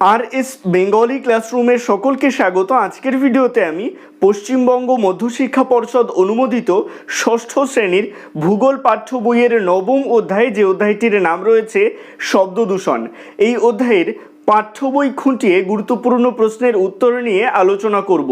আর S Bengali ক্লাসরুমের সকলকে স্বাগত। আজকের ভিডিওতে আমি পশ্চিমবঙ্গ মধ্যশিক্ষা পর্ষদ অনুমোদিত ষষ্ঠ শ্রেণির ভূগোল পাঠ্য বইয়ের নবম অধ্যায়ে যে অধ্যায়টির নাম রয়েছে শব্দ দূষণ এই অধ্যায়ের পাঠ্য বই খুঁটিয়ে গুরুত্বপূর্ণ প্রশ্নের উত্তর নিয়ে আলোচনা করব।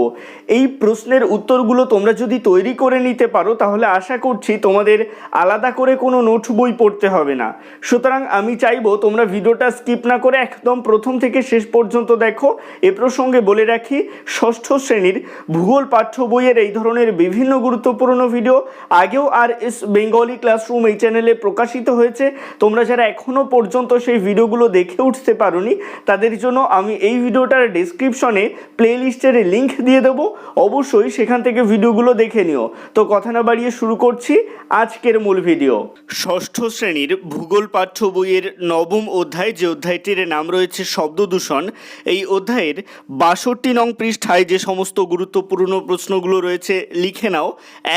এই প্রশ্নের উত্তরগুলো তোমরা যদি তৈরি করে নিতে পারো, তাহলে আশা করছি তোমাদের আলাদা করে কোনো নোট বই পড়তে হবে না। সুতরাং আমি চাইব তোমরা ভিডিওটা স্কিপ না করে একদম প্রথম থেকে শেষ পর্যন্ত দেখো। এ প্রসঙ্গে বলে রাখি, ষষ্ঠ শ্রেণির ভূগোল পাঠ্য বইয়ের এই ধরনের বিভিন্ন গুরুত্বপূর্ণ ভিডিও আগেও আর এস বেঙ্গলি ক্লাসরুম এই চ্যানেলে প্রকাশিত হয়েছে। তোমরা যারা এখনও পর্যন্ত সেই ভিডিওগুলো দেখে উঠতে পারোনি তাদের জন্য আমি এই ভিডিওটার ডিসক্রিপশনে প্লেলিস্টের লিংক দিয়ে দেবো। অবশ্যই সেখান থেকে ভিডিওগুলো দেখে নিও। তো কথা না বাড়িয়ে শুরু করছি আজকের মূল ভিডিও ষষ্ঠ শ্রেণির ভূগোল পাঠ্য বইয়ের নবম অধ্যায়, যে অধ্যায়টির নাম রয়েছে শব্দ দূষণ। এই অধ্যায়ের বাষট্টি নং পৃষ্ঠায় যে সমস্ত গুরুত্বপূর্ণ প্রশ্নগুলো রয়েছে, লিখে নাও।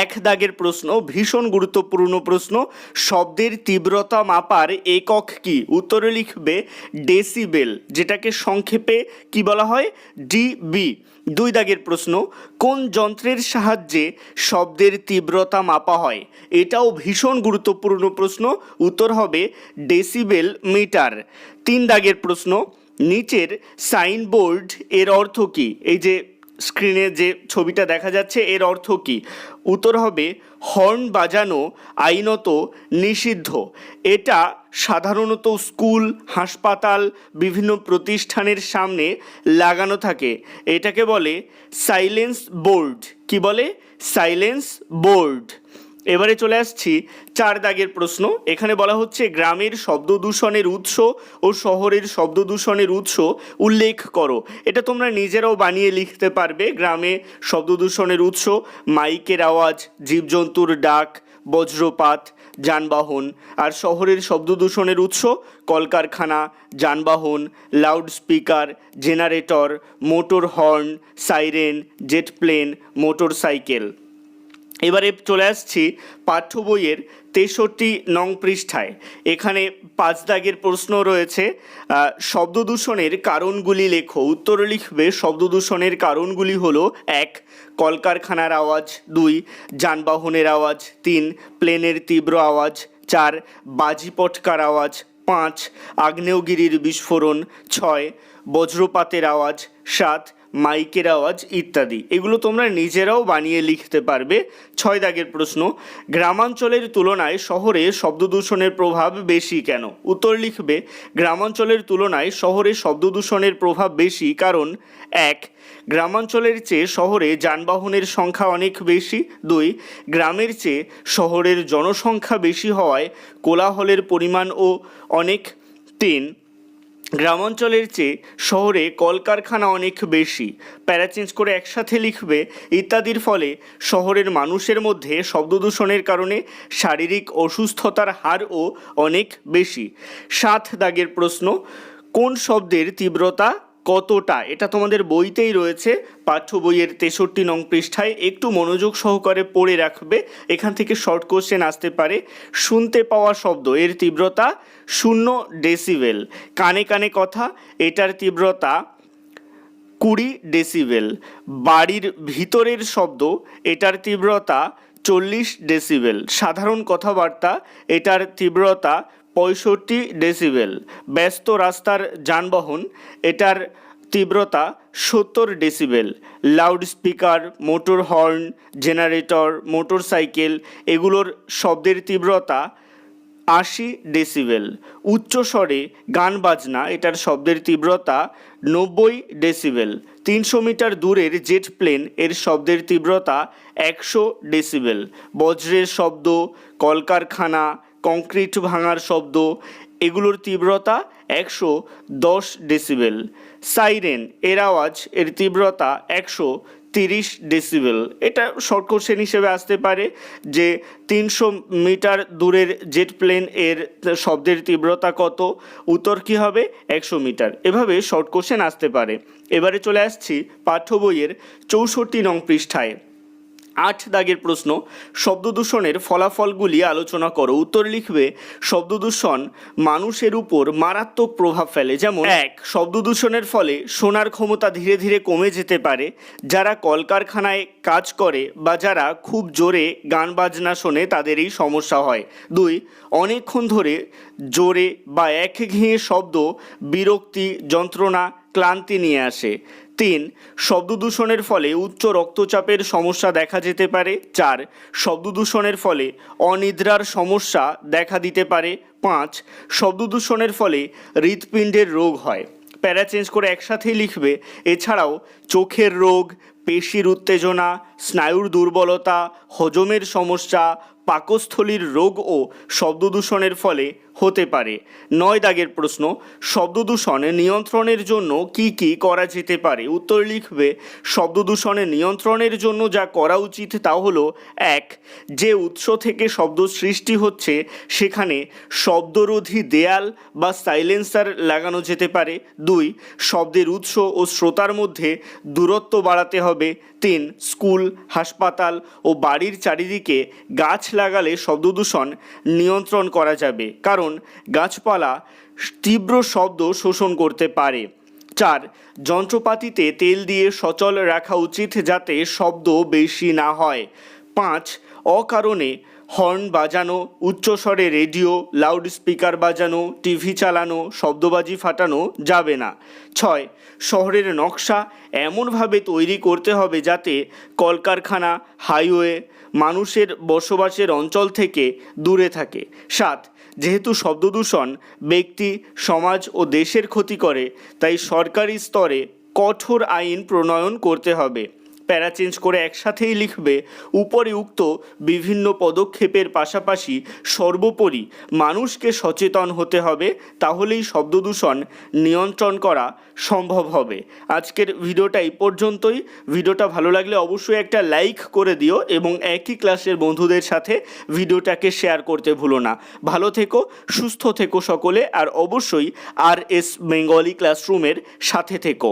এক দাগের প্রশ্ন, ভীষণ গুরুত্বপূর্ণ প্রশ্ন, শব্দের তীব্রতা মাপার একক কি? উত্তরে লিখবে ডেসিবেল যেটাকে সংক্ষেপে কি বলা হয়? ডিবি দুই দাগের প্রশ্ন, কোন যন্ত্রের সাহায্যে শব্দের তীব্রতা মাপা হয়? এটাও ভীষণ গুরুত্বপূর্ণ প্রশ্ন, উত্তর হবে ডেসিবেল মিটার। তিন দাগের প্রশ্ন, নিচের সাইনবোর্ড এর অর্থ কী? এই যে স্ক্রিনে যে ছবিটা দেখা যাচ্ছে, এর অর্থ কি? উত্তর হবে, হর্ন বাজানো আইনত নিষিদ্ধ। এটা সাধারণত স্কুল, হাসপাতাল, বিভিন্ন প্রতিষ্ঠানের সামনে লাগানো থাকে। এটাকে বলে সাইলেন্স বোর্ড কি বলে? সাইলেন্স বোর্ড এবারে চলে আসছি চার দাগের প্রশ্ন। এখানে বলা হচ্ছে গ্রামের শব্দ দূষণের উৎস ও শহরের শব্দ দূষণের উৎস উল্লেখ করো। এটা তোমরা নিজেরাও বানিয়ে লিখতে পারবে। গ্রামে শব্দ দূষণের উৎস, মাইকের আওয়াজ, জীবজন্তুর ডাক, বজ্রপাত, যানবাহন। আর শহরের শব্দ দূষণের উৎস, কলকারখানা, যানবাহন, loudspeaker, generator, motor horn, siren, jet plane motorcycle এবারে চলে আসছি পাঠ্য বইয়ের তেষট্টি নং পৃষ্ঠায়। এখানে পাঁচ দাগের প্রশ্ন রয়েছে আহ, শব্দ দূষণের কারণগুলি লেখো। উত্তর লিখবে শব্দ দূষণের কারণগুলি হলো এক কলকারখানার আওয়াজ দুই যানবাহনের আওয়াজ তিন প্লেনের তীব্র আওয়াজ চার বাজি পটকার আওয়াজ পাঁচ আগ্নেয়গিরির বিস্ফোরণ ছয় বজ্রপাতের আওয়াজ সাত মাইকের আওয়াজ ইত্যাদি। এগুলো তোমরা নিজেরাও বানিয়ে লিখতে পারবে। ছয় দাগের প্রশ্ন, গ্রামাঞ্চলের তুলনায় শহরে শব্দ দূষণের প্রভাব বেশি কেন? উত্তর লিখবে, গ্রামাঞ্চলের তুলনায় শহরে শব্দ দূষণের প্রভাব বেশি কারণ, এক, গ্রামাঞ্চলের চেয়ে শহরে যানবাহনের সংখ্যা অনেক বেশি, দুই, গ্রামের চেয়ে শহরের জনসংখ্যা বেশি হওয়ায় কোলাহলের পরিমাণও অনেক, তিন গ্রামাঞ্চলের চেয়ে শহরে কলকারখানা অনেক বেশি। প্যারা চেঞ্জ করে একসাথে লিখবে ইত্যাদির ফলে শহরের মানুষের মধ্যে শব্দদূষণের কারণে শারীরিক অসুস্থতার হারও অনেক বেশি। সাত দাগের প্রশ্ন, কোন শব্দের তীব্রতা কতটা? এটা তোমাদের বইতেই রয়েছে। পাঠ্য বইয়ের তেষট্টি নং পৃষ্ঠায় একটু মনোযোগ সহকারে পড়ে রাখবে। এখান থেকে শর্ট কোশ্চেন আসতে পারে। শুনতে পাওয়া শব্দ, এর তীব্রতা শূন্য ডেসিবেল কানে কানে কথা, এটার তীব্রতা কুড়ি ডেসিবেল বাড়ির ভিতরের শব্দ, এটার তীব্রতা চল্লিশ ডেসিবেল সাধারণ কথাবার্তা, এটার তীব্রতা পঁয়ষট্টি ডেসিবেল। ব্যস্ত রাস্তার যানবাহন, এটার তীব্রতা সত্তর decibel. Loudspeaker motor horn generator motorcycle এগুলোর শব্দের তীব্রতা আশি ডেসিবেল। উচ্চস্বরে গান বাজনা, এটার শব্দের তীব্রতা নব্বই ডেসিবেল। তিনশো মিটার দূরের জেট প্লেন, এর শব্দের তীব্রতা একশো ডেসিবেল। বজ্রের শব্দ, কলকারখানা কংক্রিট ভাঙার শব্দ, এগুলোর তীব্রতা একশো দশ ডেসিবেল। সাইরেন, এর আওয়াজ, এর তীব্রতা একশো তিরিশ ডেসিবেল। এটা শর্ট কোশ্চেন হিসেবে আসতে পারে যে তিনশো মিটার দূরের জেট প্লেন এর শব্দের তীব্রতা কত, উত্তর কী হবে? একশো মিটার। এভাবে শর্ট কোশ্চেন আসতে পারে। এবারে চলে আসছি পাঠ্য বইয়ের চৌষট্টি নং পৃষ্ঠায়। আট দাগের প্রশ্ন শব্দ দূষণের ফলাফলগুলি আলোচনা করো। উত্তর লিখবে শব্দ দূষণ মানুষের উপর মারাত্মক প্রভাব ফেলে। যেমন, এক শব্দ দূষণের ফলে শোনার ক্ষমতা ধীরে ধীরে কমে যেতে পারে। যারা কলকারখানায় কাজ করে বা যারা খুব জোরে গান বাজনা শোনে তাদের এই সমস্যা হয়। দুই, অনেকক্ষণ ধরে জোরে বা একঘেয়ে শব্দ, বিরক্তি, যন্ত্রণা ক্লান্তি নিয়ে আসে। তিন শব্দ দূষণের ফলে উচ্চ রক্তচাপের সমস্যা দেখা যেতে পারে। চার শব্দ দূষণের ফলে অনিদ্রার সমস্যা দেখা দিতে পারে। পাঁচ শব্দ দূষণের ফলে হৃৎপিণ্ডের রোগ হয়। প্যারা চেঞ্জ করে একসাথেই লিখবে। এছাড়াও, চোখের রোগ পেশির উত্তেজনা, স্নায়ুর দুর্বলতা, হজমের সমস্যা, পাকস্থলীর রোগ ও শব্দদূষণের ফলে হতে পারে। নয় দাগের প্রশ্ন শব্দ দূষণ নিয়ন্ত্রণের জন্য কি কি করা যেতে পারে? উত্তর লিখবে শব্দ দূষণে নিয়ন্ত্রণের জন্য যা করা উচিত তা হলো, এক, যে উৎস থেকে শব্দ সৃষ্টি হচ্ছে, সেখানে শব্দরোধী দেয়াল বা সাইলেন্সার লাগানো যেতে পারে। দুই, শব্দের উৎস ও শ্রোতার মধ্যে দূরত্ব বাড়াতে হবে। তিন, স্কুল, হাসপাতাল ও বাড়ির চারিদিকে গাছ লাগালে শব্দদূষণ নিয়ন্ত্রণ করা যাবে, কারণ গাছপালা তীব্র শব্দ শোষণ করতে পারে। চার, যন্ত্রপাতিতে তেল দিয়ে সচল রাখা উচিত যাতে শব্দ বেশি না হয়। পাঁচ, অকারণে হর্ন বাজানো, উচ্চস্বরে রেডিও লাউড স্পিকার বাজানো, টিভি চালানো, শব্দবাজি ফাটানো যাবে না। ছয়, শহরের নকশা এমনভাবে তৈরি করতে হবে যাতে কলকারখানা, হাইওয়ে মানুষের বসবাসের অঞ্চল থেকে দূরে থাকে। সাত, যেহেতু শব্দদূষণ ব্যক্তি, সমাজ ও দেশের ক্ষতি করে, তাই সরকারি স্তরে কঠোর আইন প্রণয়ন করতে হবে। প্যারা চেঞ্জ করে একসাথেই লিখবে। উপরে উক্ত বিভিন্ন পদক্ষেপের পাশাপাশি সর্বোপরি মানুষকে সচেতন হতে হবে, তাহলেই শব্দদূষণ নিয়ন্ত্রণ করা সম্ভব হবে। আজকের ভিডিওটা এই পর্যন্তই। ভিডিওটা ভালো লাগলে অবশ্যই একটা লাইক করে দিও এবং একই ক্লাসের বন্ধুদের সাথে ভিডিওটাকে শেয়ার করতে ভুলো না। ভালো থেকো, সুস্থ থেকো সকলে, আর অবশ্যই আর এস বেঙ্গলি ক্লাসরুমের সাথে থেকো।